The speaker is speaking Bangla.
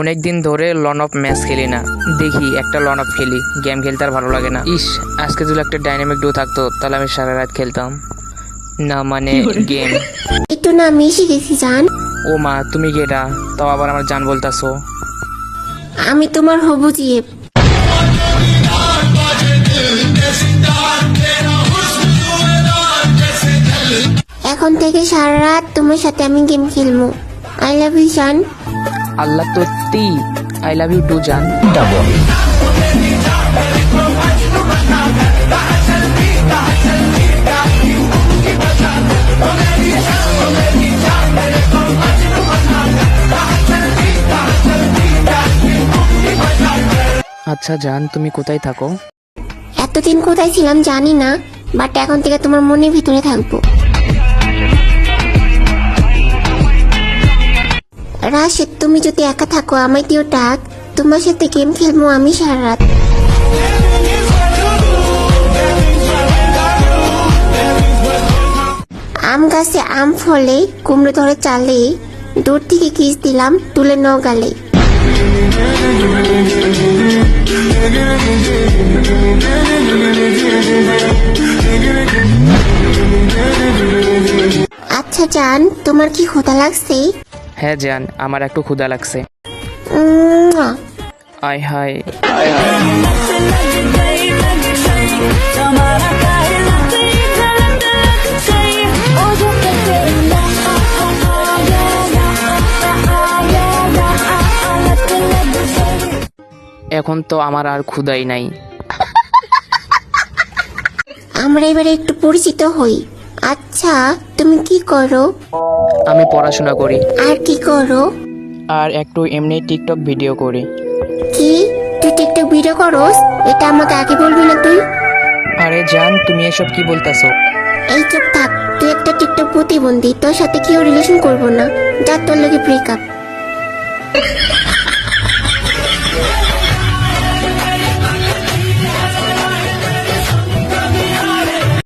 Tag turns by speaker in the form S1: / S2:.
S1: অনেক দিন ধরে লন অফ ম্যাচ খেলি না। দেখি একটা লন অফ খেলি গেম খেলতে আর ভালো লাগে না। ইস আজকে যদি একটা ডাইনামিক ডো থাকতো তাহলে আমি সারা রাত খেলতাম। না মানে গেম।
S2: একটু না আমি শিখেছি জান।
S1: ও মা তুমি এটা তাও আবার আমার জান বলতাছো।
S2: আমি তোমার হবু জিয়ে এখন থেকে সারা রাত তোমার সাথে আমি গেম খেলব। আই লাভ ইউ জান
S1: আল্লাহ তো তি আই লাভ ইউ টু জান আচ্ছা জান তুমি কোথায় থাকো?
S2: এতদিন কোথায় ছিলাম জানি না বাট এখন থেকে তোমার মনের ভিতরে থাকব। রাশেদ, তুমি যদি একা থাকো আমায় দিও ডাক। তোমার সাথে গেম খেলব আমি সারা রাত। আম গাছে আম ফলে, কুমড়ো ধরে চালে। দূর থেকে কিস দিলাম, তুলে ন গালে। আচ্ছা জান, তোমার কি ক্ষুধা লাগছে?
S1: হ্যাঁ জান আমার একটু ক্ষুধা লাগছে। আয় হায়। এখন তো আমার আর ক্ষুদাই নাই।
S2: আমরা এবারে একটু পরিচিত হই। আচ্ছা তুমি কি করো?
S1: আমি পড়াশোনা করি।
S2: আর কি করো?
S1: আর একটু এমনি টিকটক ভিডিও করি।
S2: কি? তুই টিকটক ভিডিও করস? এটা আমাকে আগে বলবি না তুই?
S1: আরে জান তুমি এসব কি বলতাছো?
S2: এই চুপ থাক তুই একটা টিকটক প্রতিবন্ধী তোর সাথে কেউ রিলেশন করব না। যার তোর লোকে ব্রেকআপ